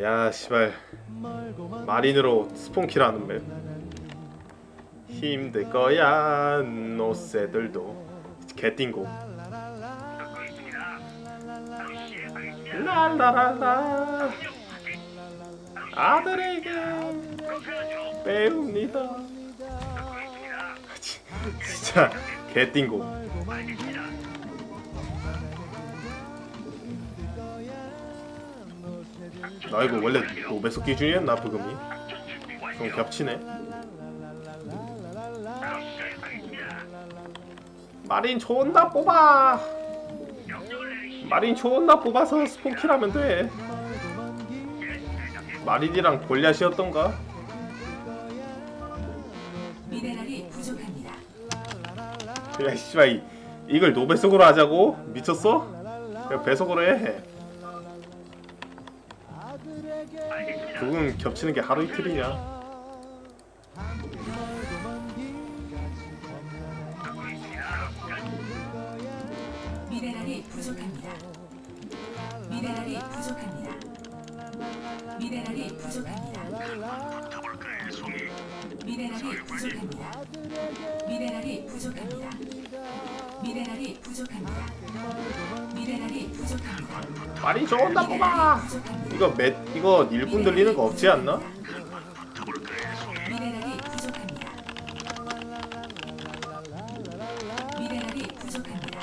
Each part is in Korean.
야 씨발 마린으로 스폰키라는 맵 힘들 거야 노새들도 개띵고. 랄라랄라 아들에게. 배웁니다. 진짜 개띵고 나 이거 원래 노베소 기준이었나 부금이 좀. 겹치네. 마린 존나 뽑아. 마린 존나 뽑아서 스폰키라면 돼. 마린이랑 골리앗이었던가 미네랄이 부족합니다. 야 씨발 이- 이걸 노배속으로 하자고? 미쳤어? 그냥 배속으로 해 부금 겹치는 게 하루 이틀이냐 미네랄이 부족합니다. 미네랄이 부족합니다. 마린 존나 뽑아. 이거 몇 이거 1분 들리는 거 없지 않나? 미네랄이 부족합니다. 미네랄이 부족합니다.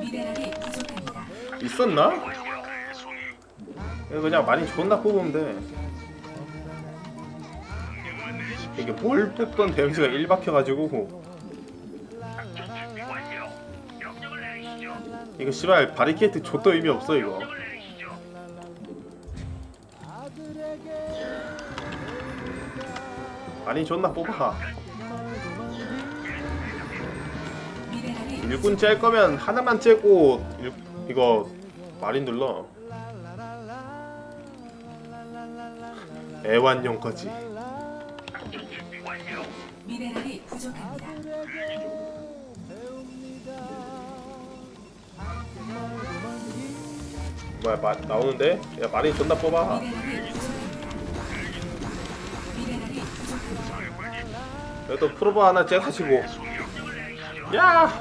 미네랄이 부족합니다. 있었나? 이거 그냥 마린 존나 뽑으면 돼. 이게 뭘 뽑던 데미지가 1 박혀가지고 이거 씨발 바리케이트 좆도 의미 없어 이거. 마린 존나 뽑아 일꾼 짤 거면 하나만 째고 일, 이거 마린 눌러 애완용까지. 미네랄이 부족합니다. 뭐야 마, 나오는데? 야 마린 존나 뽑아 미네랄이 부족합니다. 미네랄이 부족합니다. 여기 또 프로버 하나 째가지고. 야!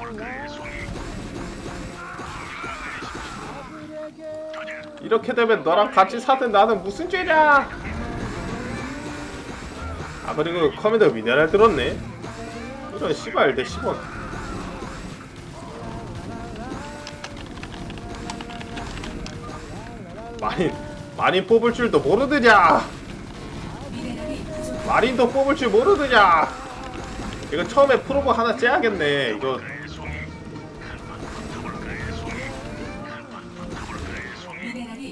이렇게 되면 너랑 같이 사든 나는 무슨 죄냐 아 그리고 커맨더 미네랄 들었네 이런 씨발 내 10원 마린 마린 뽑을 줄도 부족합니다. 마린도 뽑을 줄 모르느냐 이거 처음에 프로버 하나 째야겠네 이거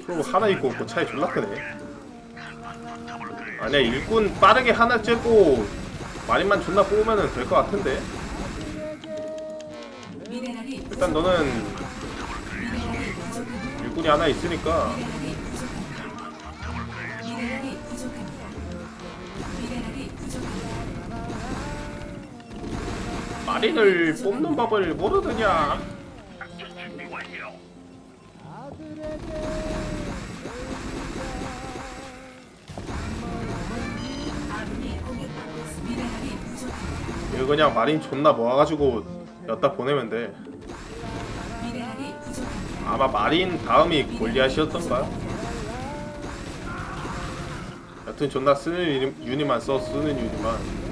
프로버 하나 있고 없고 차이 졸라 크네 아니야 일꾼 빠르게 하나 째고 마린만 존나 뽑으면 될 것 같은데 일단 너는. 일꾼이 하나 있으니까 마린을 뽑는 법을 모르느냐. 이거 그냥 마린 존나 모아가지고 여따 보내면 돼. 아마 마린 다음이 골리앗이었던가 여튼 존나 쓰는 유니- 유니만 써 쓰는 유니만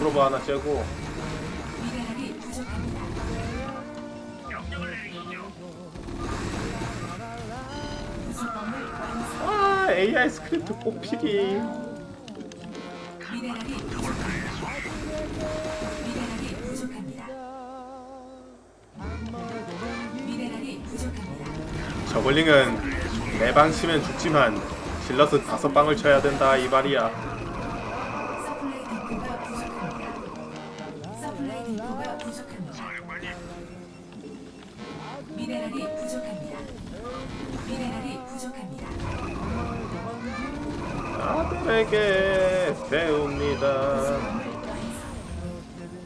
프로버 하나 완성. 아 AI 스크립트 뽑히기. 저글링은 매방 치면 죽지만 질럿은 다섯 방을 쳐야 된다 이 말이야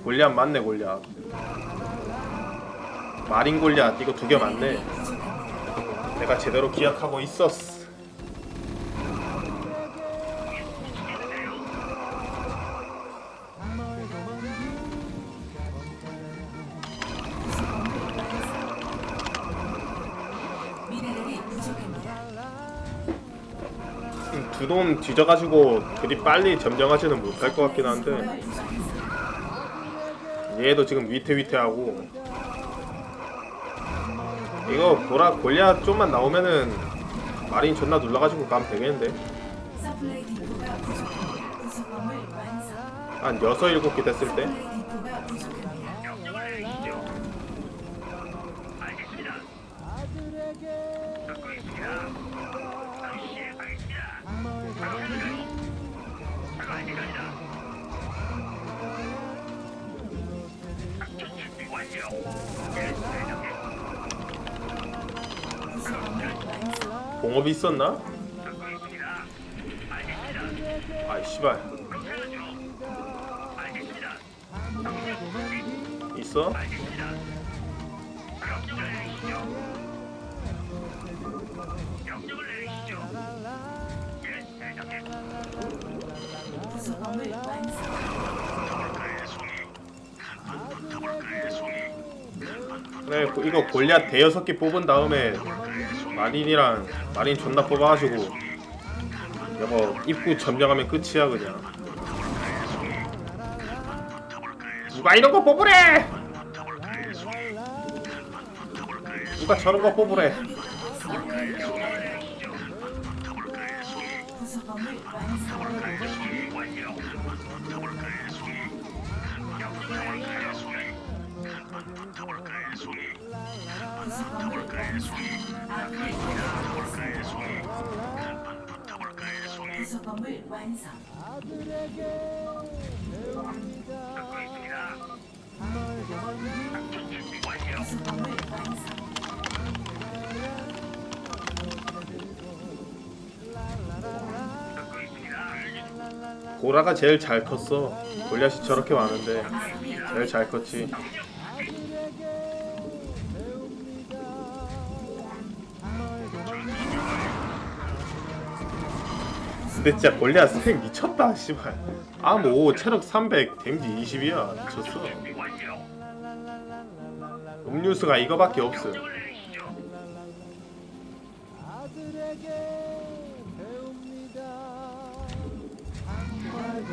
골리앗 맞네 골리앗 마린 골리앗 이거 두 개 맞네. 내가 제대로 기억하고 있었어. 미네랄이 부족합니다. 두놈 뒤져가지고 그리 빨리 점령하지는 못할 것 같긴 한데 서플라이 부족합니다. 얘도 지금 위태위태하고 이거 보라 골리앗 좀만 나오면은 마린 존나 눌러가지고 가면 되겠는데. 한 6, 7개 됐을 때 공업이 있었나? 아이 씨발. 있어? 그래 고- 이거 골리앗 대여섯 개 뽑은 다음에 마린이랑 마린 존나 뽑아가지고. 이거 입구 점령하면 끝이야 그냥. 누가 이런 거 뽑으래? 누가 저런 거 뽑으래 구성범을 완성. 듣고 있습니다. 작전 준비 완성. 보라가 제일 잘 컸어 골리앗이 저렇게 많은데 제일 잘 컸지 근데 진짜 골리앗 스펙 미쳤다 씨발 아뭐 체력 300 데미지 20이야 미쳤어. 음료수가 이거밖에 없어.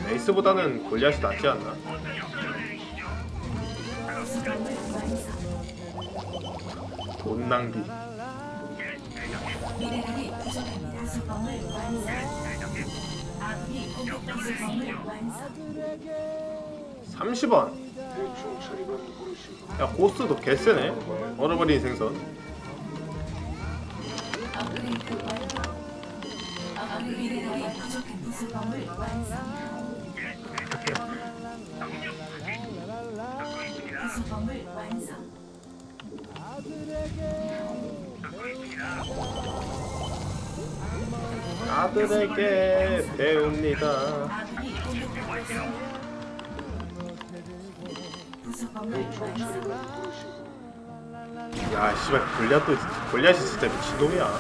에이스보다는 골리앗이 낫지 않나? 돈 낭비 미네랄이 부족합니다. 구성범을 완성. 아군이 공격받고 구성범을 완성. 30원 야 고스도 개쎄네 얼어버린 생선. 구성범을 완성. 야 씨발 골리앗도 골리앗이 진짜 미친놈이야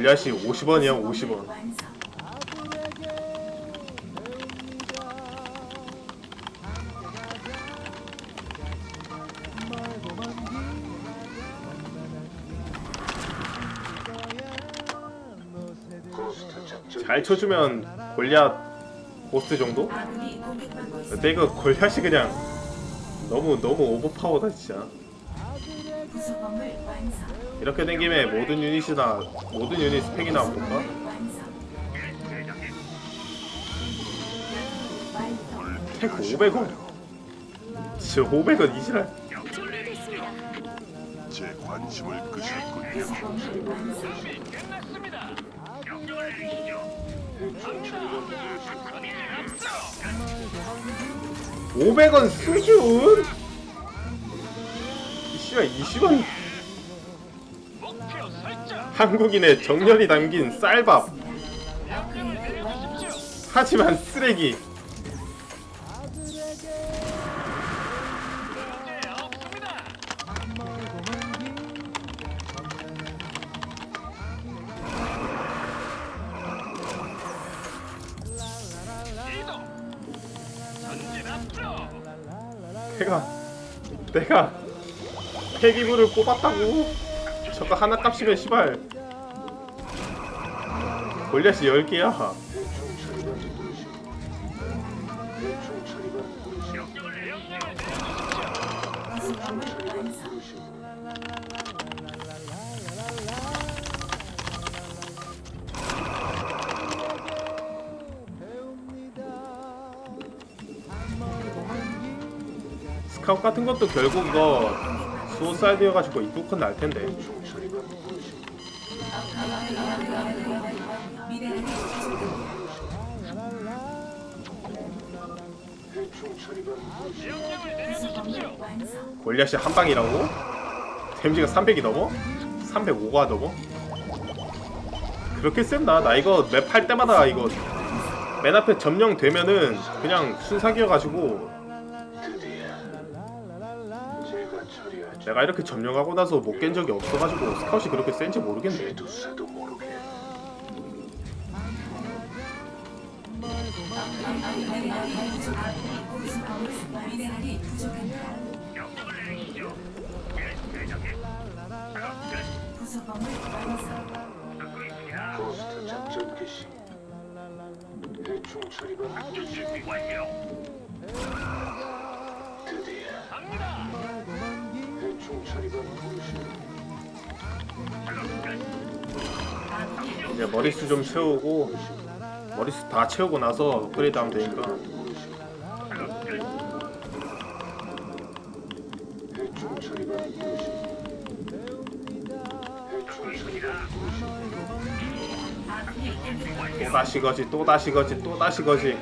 골리앗이 50원이야 50원 완성. 잘 쳐주면 골리앗 보스 정도? 근데 이거 골리앗이 그냥 너무 너무 오버파워다 진짜 완성. 이렇게 된 김에 모든 유닛이나 모든 유닛 스펙이나 한번 볼까? 완성. 완성. 팩 500원 진짜 500원 이지랄 제 관심을 끄셨군요. 구성범을 완성. 끝났습니다. 명령을 내리시죠. 500원 수준? 이 씨발 20원 목표 설정. 한국인의 정열이 담긴 쌀밥. 하지만 쓰레기 폐기물을 뽑았다고 저거 하나 값이면 시발 골리앗이 10개야 명령을 내려주십시오. 구성함을 완성. 스카웃 같은 것도 결국 이거 수호사이드여가지고 입국은 날 텐데. 골리앗이 한 방이라고? 데미지가 300이 넘어? 305가 넘어? 그렇게 셉나? 나 이거 맵 할 때마다 이거 맨 앞에 점령되면은 그냥 순삭이어가지고 내가 이렇게 점령하고 나서 못 깬 적이 없어가지고 스카웃이 그렇게 센지 모르겠네. 포스트 작전 개시 대충 작전 준비 완료. 이제 머리수 좀 채우고 머리수 다 채우고 나서 업그레이드 하면 되니까. 또 다시 거지 또 다시 거지 또 다시 거지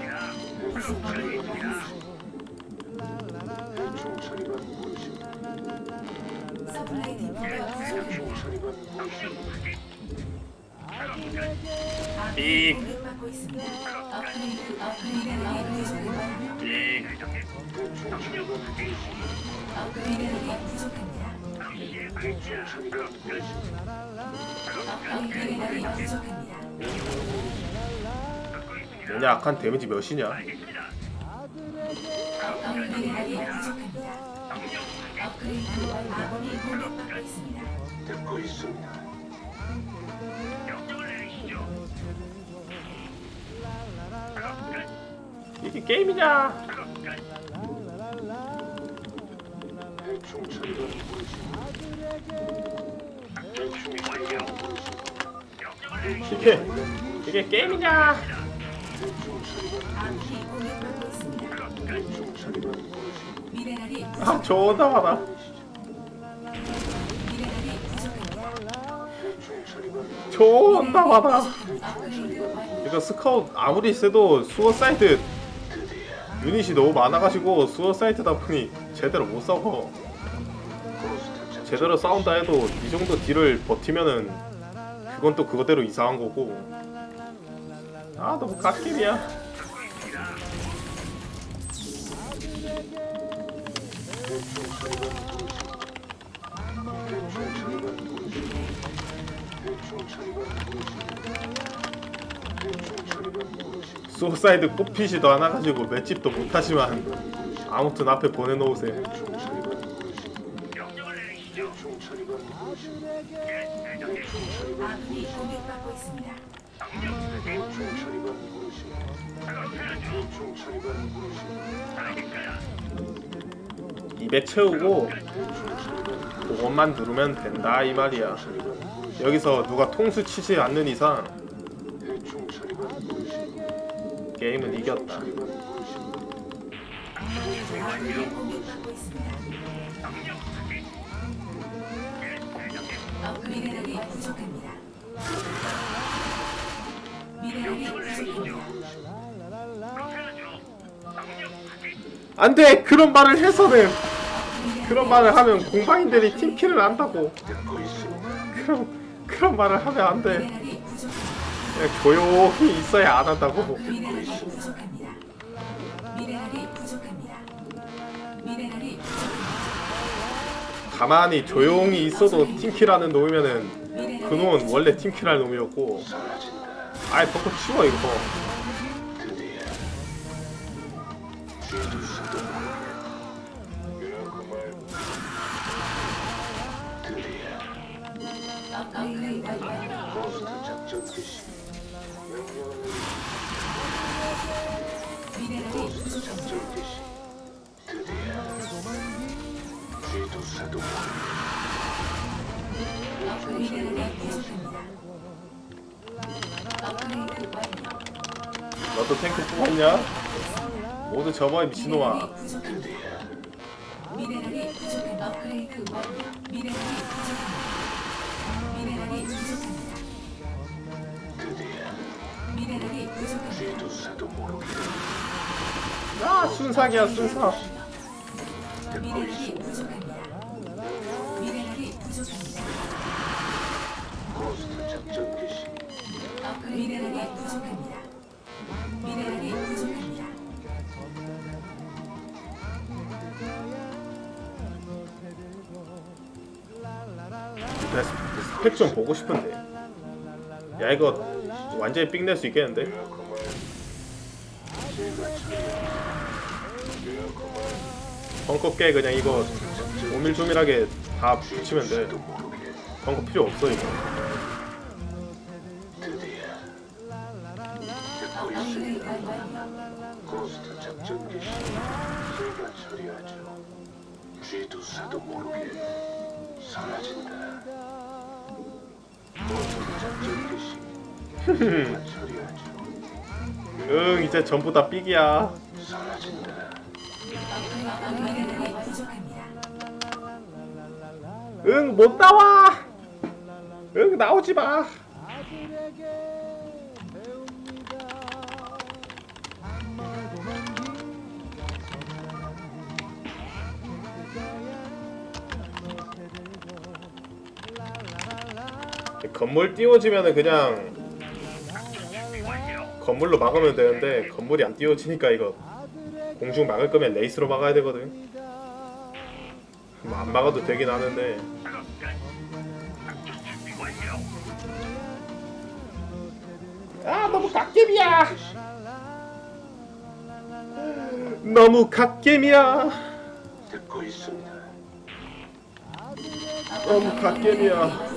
얘네 악한 데미지 몇이냐. 듣고 있습니다 이게 게임이냐. 이게 이게 게임이냐 아 처리반 좋다 완료. 이거 스카웃 아무리 세도 수어사이드 유닛이 너무 많아가지고 수어 사이드다 보니 제대로 못 싸워. 제대로 싸운다 해도 이 정도 딜을 버티면은 그건 또 그거대로 이상한 거고. 아 너무 갓길이야 수어사이드 꼽히지도 않아가지고 맷집도 못하지만 아무튼 앞에 보내놓으세요 알겠습니다. 200 채우고 그것만 누르면 된다 이 말이야 여기서 누가 통수 치지 않는 이상 게임은 이겼다 부족합니다. 미네랄이 부족합니다. 확인. 안돼 그런 말을 해서는 그런 말을 하면 공방인들이 팀킬을 듣고 있습니다. 그런 그런 말을 하면 안 돼 미네랄이 부족합니다. 조용히 있어야 안 한다고. 가만히 조용히 있어도 팀킬하는 놈이면은 그놈은 원래 팀킬할 놈이었고. 아이 벙커 치워 이거 미네랄이 부족합니다. 업그레이드 완료. 너도 탱크 뽑았냐? 모두 접어 이 미친놈아 미네랄이 부족합니다. 미네랄이 부족합니다. 업그레이드 완료. 미네랄이 부족합니다. 미네랄이 부족합니다. 드디어 미네랄이 부족합니다. 쥐도 새도 모르게 아 순삭이야 순삭 미네랄이 부족합니다. 미네랄이 부족합니다. 미네랄이 부족합니다. 나 스- 스펙 좀 보고 싶은데 야 이거 완전히 삥낼 수 있겠는데? 벙커 깨 그냥 이거 오밀조밀하게 다 붙이면 돼 벙커 필요 없어 이거 고스트 작전 개시 제가 처리하죠. 쥐도 새도 모르게 사라진다. 고스트 작전 개시 제가 처리하죠. 응 이제 전부 다 삑이야 사라진다. 미네랄이 부족합니다. 응 못 나와 응 나오지 마 건물 띄워지면은 그냥 건물로 막으면 되는데 건물이 안 띄워지니까 이거 공중 막을 거면 레이스로 막아야 되거든 뭐 안 막아도 되긴 하는데. 아 너무 갓겜이야 너무 갓겜이야 듣고 있습니다. 너무 갓겜이야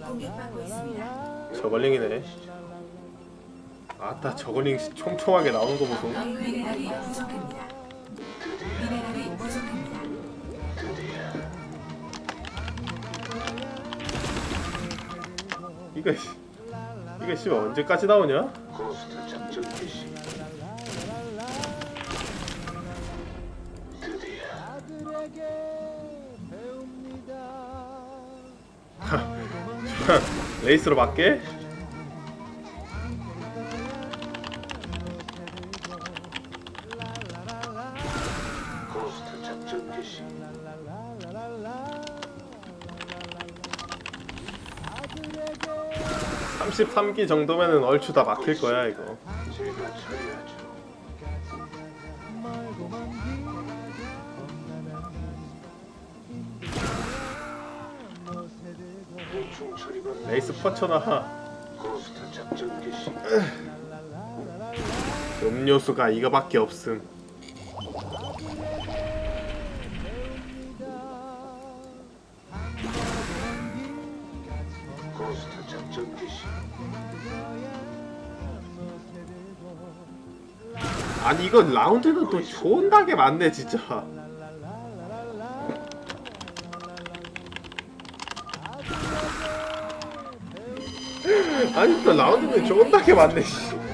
공격받고 있습니다. 저걸링이네 아따 저걸링 총총하게 나오는 거 보소 미네랄이 부족합니다. 미네랄이 부족합니다. 이거 씨 이거 씨발 언제까지 나오냐? 고스트 레이스로 맞게? 고스트 작전 개시 33기 정도면은 얼추 다 막힐 거야 이거 제가 처리하죠. 레이스 퍼쳐놔. 고스트 작전 개시 음료수가 이거밖에 없음. 아니 이거 라운드는 또 존나게 많네 진짜 아니 또 라운드는 존나게 많네 씨.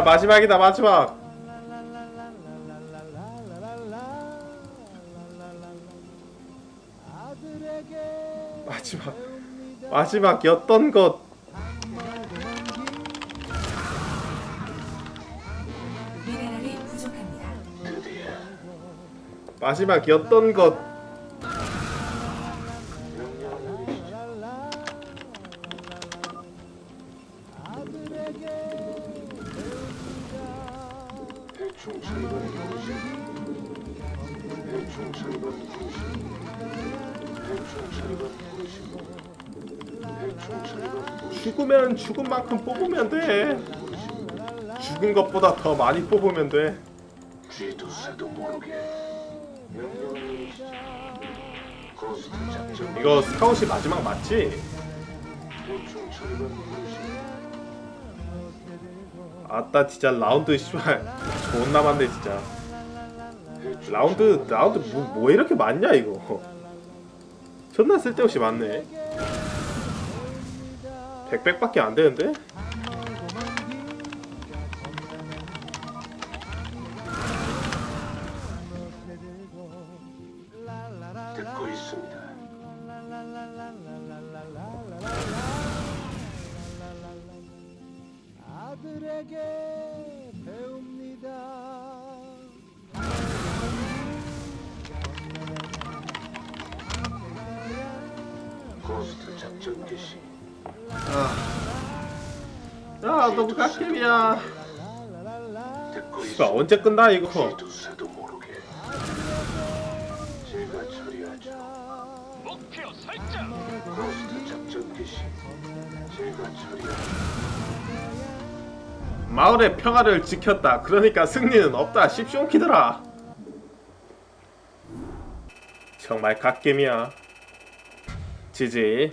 야 마지막이다 마지막. 마지막. 마지막이었던 것. 미네랄이 부족합니다. 드디어 마지막이었던 것 죽은 것보다 더 많이 뽑으면 돼 쥐도 새도 모르게 명령을 내리시죠. 고스트 작전 이거 스카웃이 마지막 맞지? 부르시. 아따 진짜 라운드 씨발 존나 많네 진짜 라운드 라운드 뭐, 뭐 이렇게 많냐 이거 존나 쓸데없이 많네 100백밖에 안 되는데? 아들에게 배웁니다. 고스트 작전 개시. 야 너무 갓겜이야 듣고 있습니다. 언제 끝나 이거 새도 마을의 평화를 지켰다. 그러니까 승리는 없다. 십시온키더라. 정말 갓겜이야. 지지